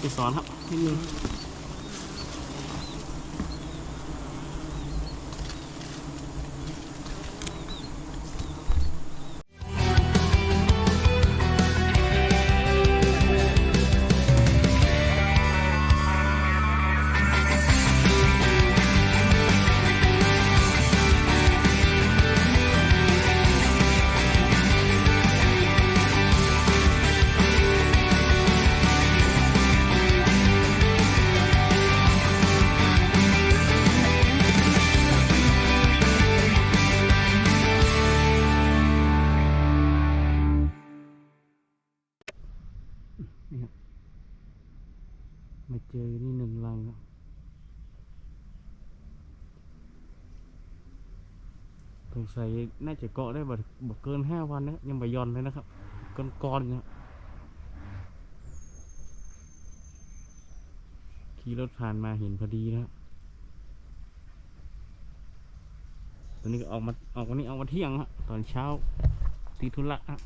ไปสอนครับนิดนึง นี่ครับมาเจอนี่หนึ่งรังครับสงสัยน่าจะเกาะได้แบบเกินห้าวันนะยังบ่ย่อนเลยนะครับก้อนก้อนๆเนี่ยขี่รถผ่านมาเห็นพอดีนะครับตอนนี้ก็ออกมาออกวันนี้ออกมาเที่ยงฮะตอนเช้าตีธุระฮะ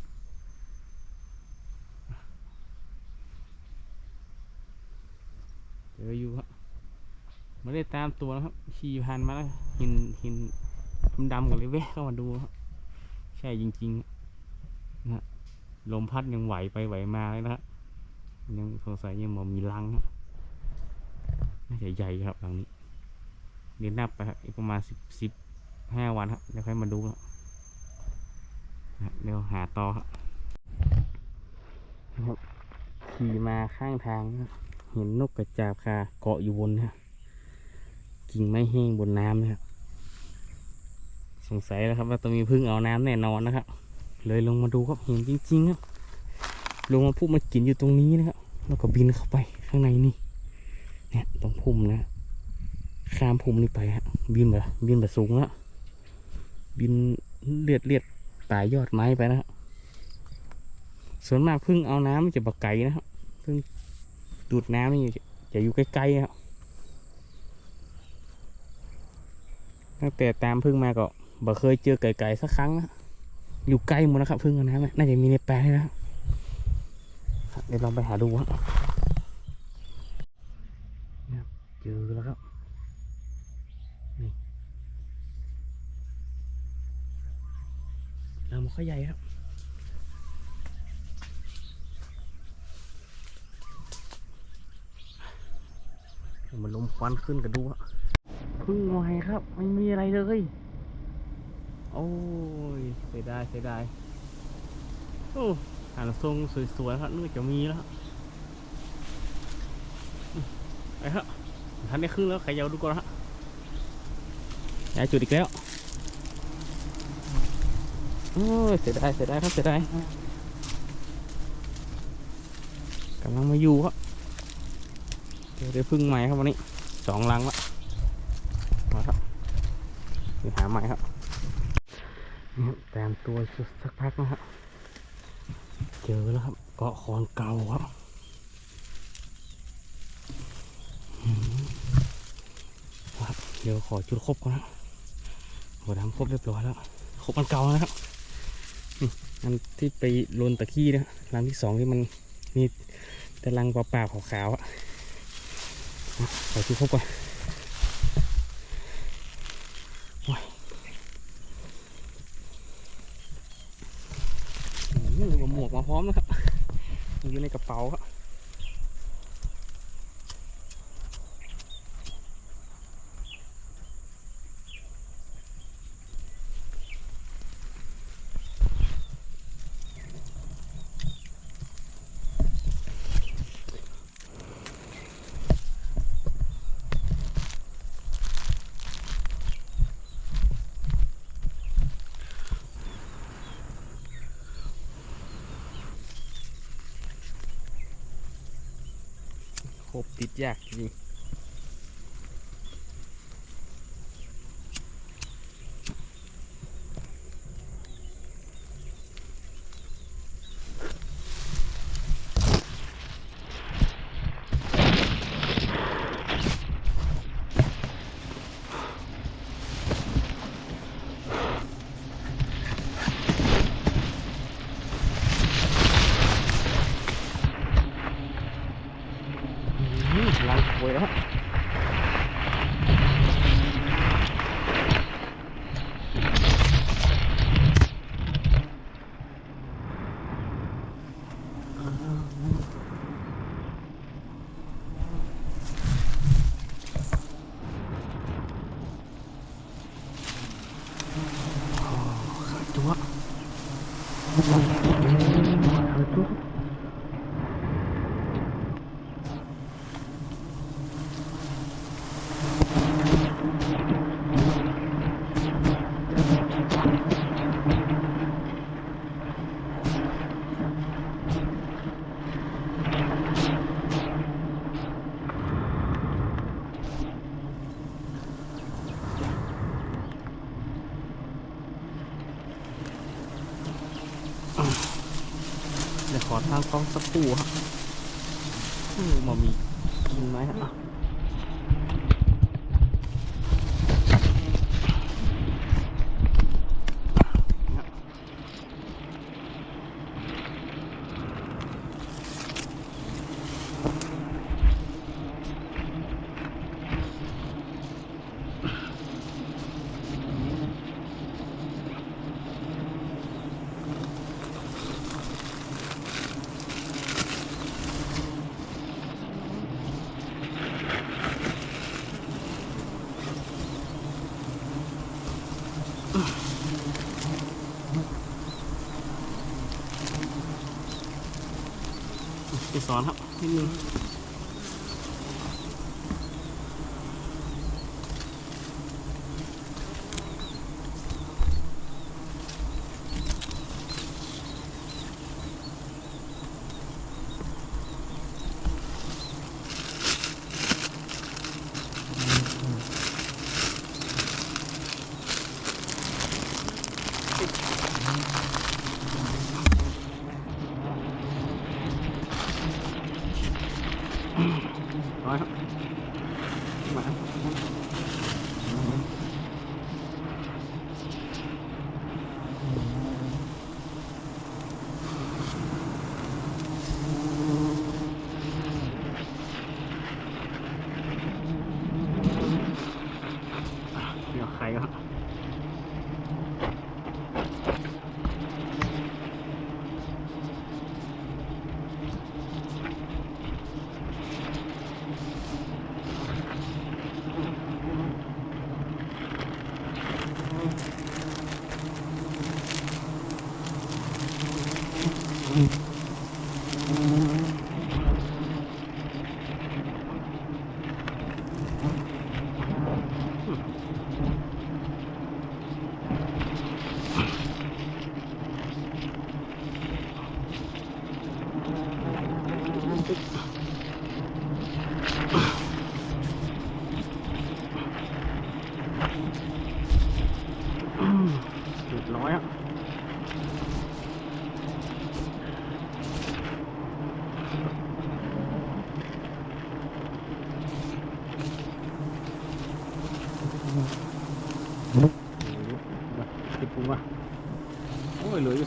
เจออยู่ครับไม่ได้ตามตัวนะครับ ขี่ผ่านมาแล้วเห็นเห็นดำๆกันเลยแวะเข้ามาดูครับ ใช่จริงๆนะฮะลมพัดยังไหวไปไหวมาเลยนะฮะยังสงสัยยังมอมีรังน่าจะใหญ่ครับหลังนี้เดี๋ยวนับไปครับอีกประมาณสิบสิบห้าวันครับเดี๋ยวค่อยมาดูครับนะฮะเดี๋ยวหาต่อครับขี่มาข้างทางนะครับ ห็นนกกระจาบคาเกาะอยู่บนนะกิ่งไม้แห้งบนน้ำนะครับสงสัยแล้วครับว่าต้องมีพึ่งเอาน้ำแน่นอนนะครับ เลยลงมาดูครับเห็นจริงๆครับลงมาพุ่มมากินอยู่ตรงนี้นะครับแล้วก็บินเข้าไปข้างในนี่เนี่ยตรงพุ่มนะข้ามพุ่มนี่ไปฮะบินแบบบินแบบสูงแล้วบินเลียดเลียดป่ายยอดไม้ไปนะครับส่วนมากพึ่งเอาน้ำมันจะบักไก่นะครับพึ่ง ดูดน้ำนี่จะอยู่ใกล้ๆครับตั้งแต่ตามพึ่งมาก็บ่เคยเจอไก่ๆสักครั้งนะอยู่ใกล้หมดนะครับพึ่งกับน้ำน่าจะมีในแปลงนี่นะครับเดี๋ยวลองไปหาดูครับเนี่ยเจอแล้วครับนี่เรามาข้อใหญ่ครับ มันลม ควันขึ้นกันดูอะพึ่งไวครับ ไม่มีอะไรเลย โอ้ยเสียดายเสียดายโอ้หางทรงสวยๆครับนึกจะมีแล้วครับอืมไปครับทันได้ขึ้นแล้วขยาวดูก่อนฮะย้ายจุดอีกแล้วโอ้ยเสียดายเสียดายครับเสียดายกำลังมาอยู่ครับเดี๋ยว ได้พึ่งใหม่ครับวันนี้สองลังละมาครับไปหาใหม่ครับนี่ครับแตมตัวสักพักนะครับเจอแล้วครับเกาะคอนเก่าครับครับเดี๋ยวขอจุดครบก่อนนะหัวดำครบเรียบร้อยแล้วครบมันเก่าแล้วนะครับนี่อันที่ไปลนตะขี้นะรังที่สองที่มันมีแต่รังเปล่าๆขาวๆอะ ขอชุดครบก่อนโอ้ยอืมหมวกมาพร้อมนะครับ อยู่ในกระเป๋าครับ ครบติดยากจริง ขอทางกล้องสักครู่ครับมมามีกินไหมฮะ ไปสอนครับนิดนึง Thank you.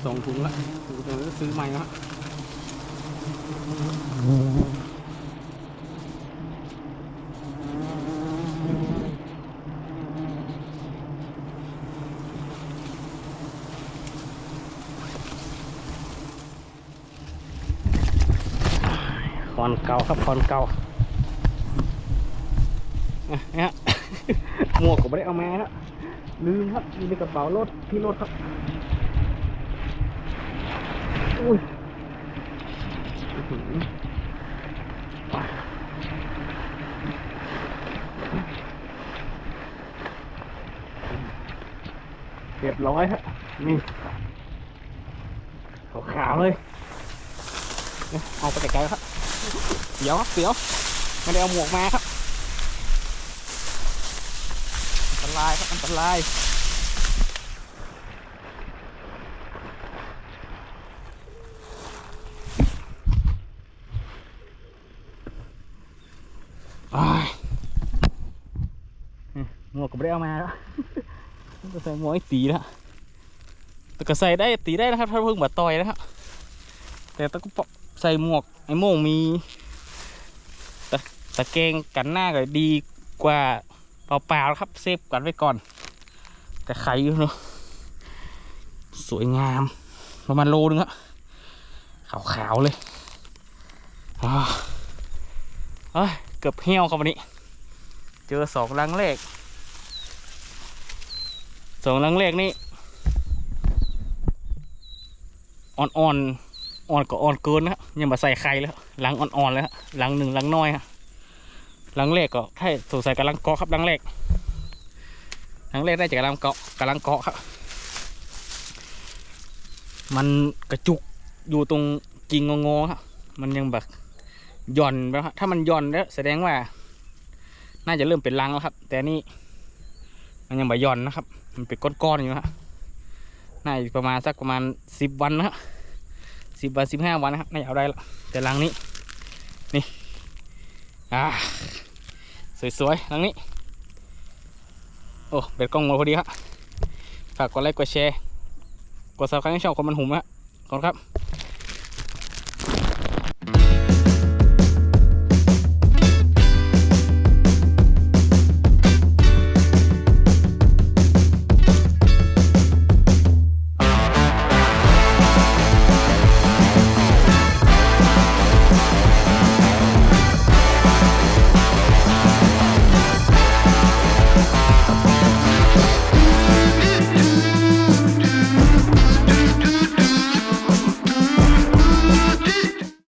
สองถุงละถุงตัวนี้ซื้อใหม่แล้วฮะคอนเก่าครับคอนเก่าอะเนี่ยหมวกก็ไม่ได้เอามาแล้วลืมครับอยู่ในกระเป๋ารถที่รถครับ อุ้ยอื้อหือเรียบร้อยฮะ นี่ขาวๆเลยเนี่ยเอาไปไกลๆครับ เดี๋ยวครับเดี๋ยวไม่ได้เอาหมวกมาครับ อันตรายครับ อันตราย อ้ายนี่หมวกก็ ไม่ได้เอามาแล้วจะใส่หมวกตีแล้วแต่ก็ใส่ได้ตีได้นะครับ ถ้าเพิ่งมาต่อยนะครับ แต่ต้องใส่หมวกไอ้โม่งมีตะตะเกงกันหน้าก็ดีกว่าเปล่าๆครับ เซฟกันไว้ก่อน แต่ไข่อยู่เนาะสวยงามประมาณโลนึงอะขาวๆเลยเอ้ยเกือบเหี่ยวครับวันนี้ เจอสองลังแรก สองหลังแรกนี่อ่อนๆอ่อนก็อ่อนเกินนะยังมาใส่ไข่แล้วหลังอ่อนๆแล้วลังหนึ่งหลังน้อยฮะลังแรกก็ให้สงสัยกำลังเกาะครับหลังแรกลังแรกได้จากกำลังเกาะกำลังเกาะครับ มันกระจุกอยู่ตรงกิ่งงอๆครับมันยังแบบหย่อนไปครับถ้ามันหย่อนแล้วแสดงว่า น่าจะเริ่มเป็นรังแล้วครับ แต่นี่มันยังไม่หย่อนนะครับ มันเป็นก้อนๆอยู่ฮะน่าจะประมาณสักประมาณสิบวันนะฮะสิบวันสิบห้าวันนะครับน่าจะเอาได้ละแต่รังนี้ นี่ อ่า สวยๆรังนี้ โอ้เบ็ดกล้องมาพอดีครับฝากกดไลค์กดแชร์ กดซับสไครต์ให้ช่องคนมันหุ่มฮะขอบคุณครับ